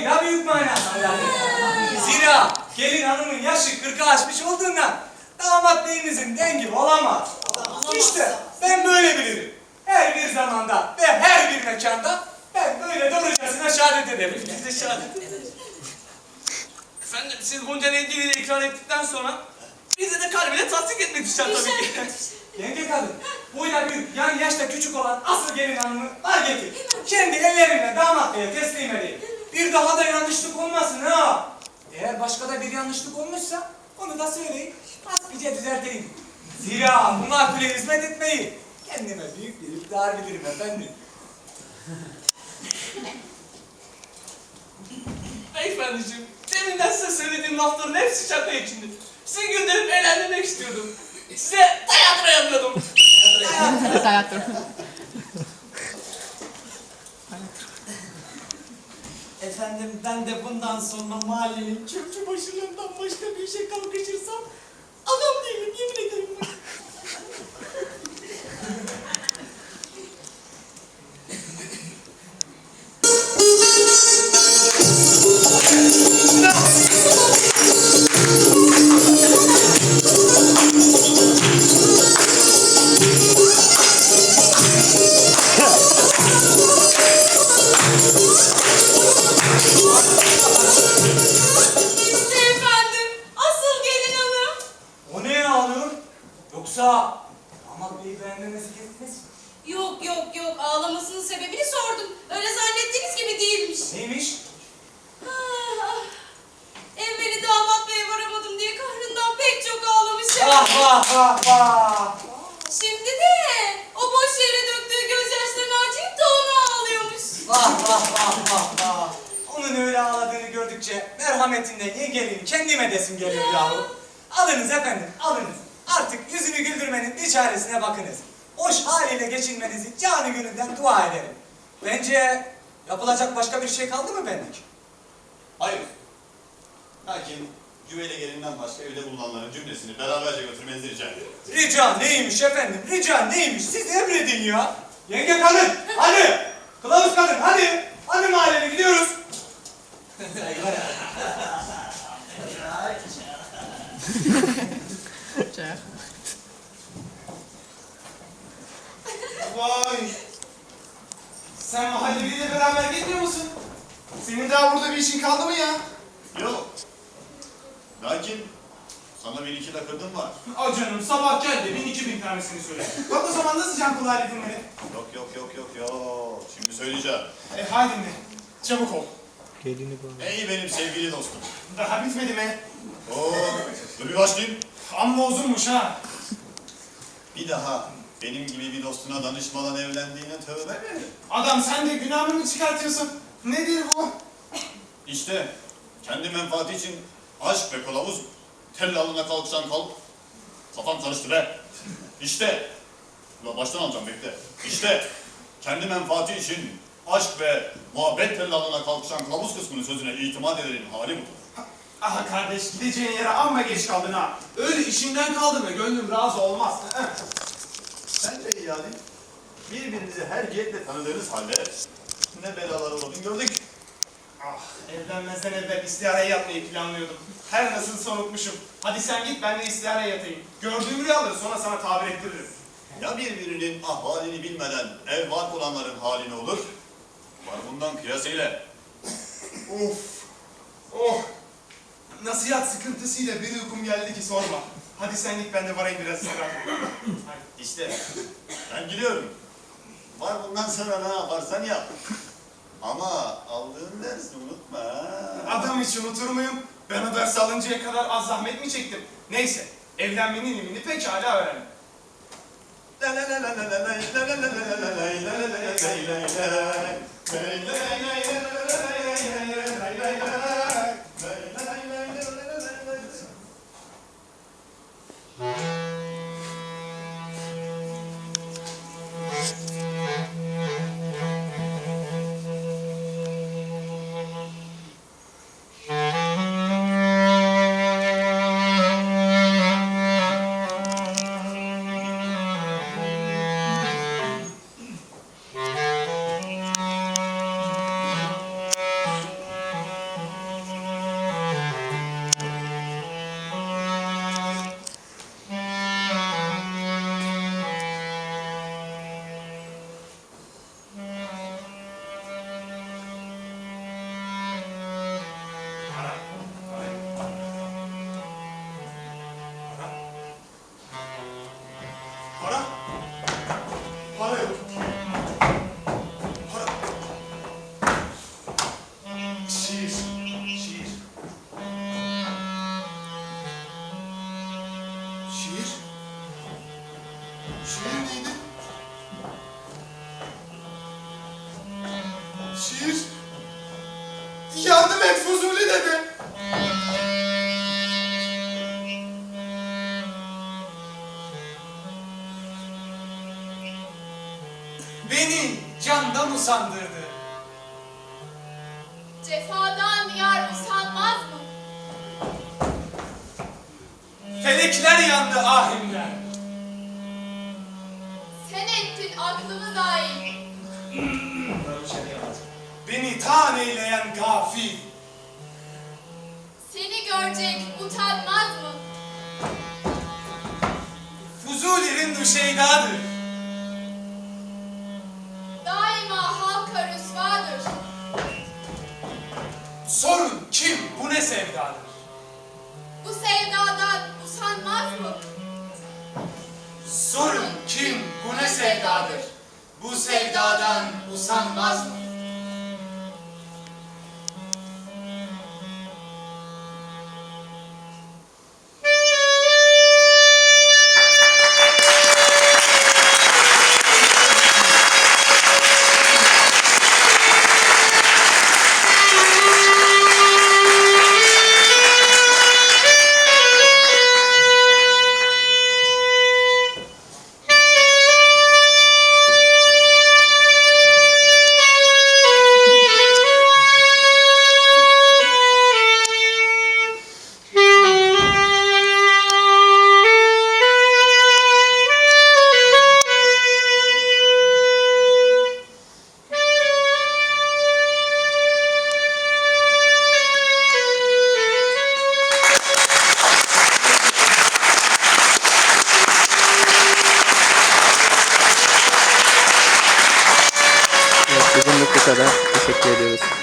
boyda büyük manasındadır. Zira gelin hanımın yaşı 40'ı aşmış olduğundan damat beyinizin dengi olamaz. İşte ben böyle bilirim. Her bir zamanda ve her bir mekanda ben böyle doğrucasına şehadet ederim. Biz de şehadet ederiz. Efendim siz bunca nedeniyle ikrar ettikten sonra bize de kalbine tasdik etmek düşer tabii ki. Yenge kadın, boyda büyük, yani yaşta küçük olan asıl gelin hanımı var getir. Kendi elleriyle damat beye teslim edeyim. Bir daha da yanlışlık olmasın ha. Eğer başka da bir yanlışlık olmuşsa onu da söyleyin. Hasbice düzelteyim. Zira bu makbule hizmet etmeyi kendime büyük bir iftihar bilirim efendim. Beyefendiciğim, deminden size söylediğim lafların hepsi şaka içindi. Sizi güldürüp eğlendirmek istiyordum. Size tiyatro yapıyordum. Tiyatro. Efendim ben de bundan sonra mahallenin çöpçü başılığından başka bir işe kalkışırsam vah vah. Şimdi de o boş yere döktüğü gözyaşlarını acıyıp da ona ağlıyormuş. Vah vah vah vah vah. Onun öyle ağladığını gördükçe merhametinden yengenin kendime desim geliyor yahu. Alınız efendim, alınız. Artık yüzünü güldürmenin bir çaresine bakınız. Hoş haliyle geçinmenizi canı gönülden dua ederim. Bence yapılacak başka bir şey kaldı mı bendik? Hayır. Lakin güvele gelinden başka evde bulunanların cümlesini beraberce götürmenizi rica ediyorum. Rica neymiş efendim, rica neymiş? Siz emredin ya. Yenge kadın, hadi. Kılavuz kadın, hadi. Hadi mahalleye gidiyoruz. Vay! Sen mahalleliyle beraber gitmiyor musun? Senin daha burada bir işin kaldı mı ya? Yok. Lakin sana bir iki lakırdım var. Aa canım sabah geldi bin iki bin tanesini söyle. Bak o zaman nasıl can kulağı dinleri? Yok yok yok yok yok. Şimdi söyleyeceğim. E hadi dinle. Çabuk ol. Ey benim sevgili dostum. Daha bitmedi mi? Oo, dur bir başlayayım. Amma uzunmuş ha. Bir daha benim gibi bir dostuna danışmadan evlendiğine tövbe mi? Adam sen de günahını mı çıkartıyorsun? Nedir bu? İşte kendi menfaati için aşk ve kılavuz tellalına kalksan kalk. Kafam karıştı be. İşte. Ulan baştan alacağım bekle. İşte kendi menfaati için aşk ve muhabbet tellalına kalkışan kılavuz kısmının sözüne itimat edenin hali budur. Aha kardeş gideceğin yere amma geç kaldın ha. Öyle işinden kaldı mı gönlüm razı olmaz. Bence iyi yani. Birbirinizi her cihetle tanıdığınız halde ne belalar olduğunu gördük. Ah evlenmezden evvel istihareye yatmayı planlıyordum. Her nasılsa unutmuşum. Hadi sen git ben de istihareye yatayım. Gördüğüm rüyaları sonra sana tabir ettiririm. Ya birbirinin ahvalini bilmeden ev var olanların hali ne olur? Var bundan kıyas ile. Of. Oh. Nasihat sıkıntısıyla bir uykum geldi ki sorma. Hadi sen git ben de varayım biraz. Hadi. İşte ben gidiyorum. Var bundan sonra ne yaparsan yap. Ama aldığın dersi unutma. Adam hiç unutur muyum? Ben o ders alıncaya kadar az zahmet mi çektim? Neyse. Evlenmenin ilmini pekala öğrendim. La la la la la la la la la la la la la la la la la yardım et Fuzuli dedi. Beni candan usandırdı. Cefadan yar usanmaz mı? Felekler yandı ahimden. Sen ettin aklımı daim. Beni tan eyleyen gafil. Seni görecek utanmaz mı? Fuzuli'nin düşeydadır. Daima halka rüsvadır. Sorun kim, bu ne sevdadır? Bu sevdadan usanmaz mı? Sorun kim, bu ne sevdadır? Bu sevdadan usanmaz mı? Kadar. Teşekkür ediyoruz.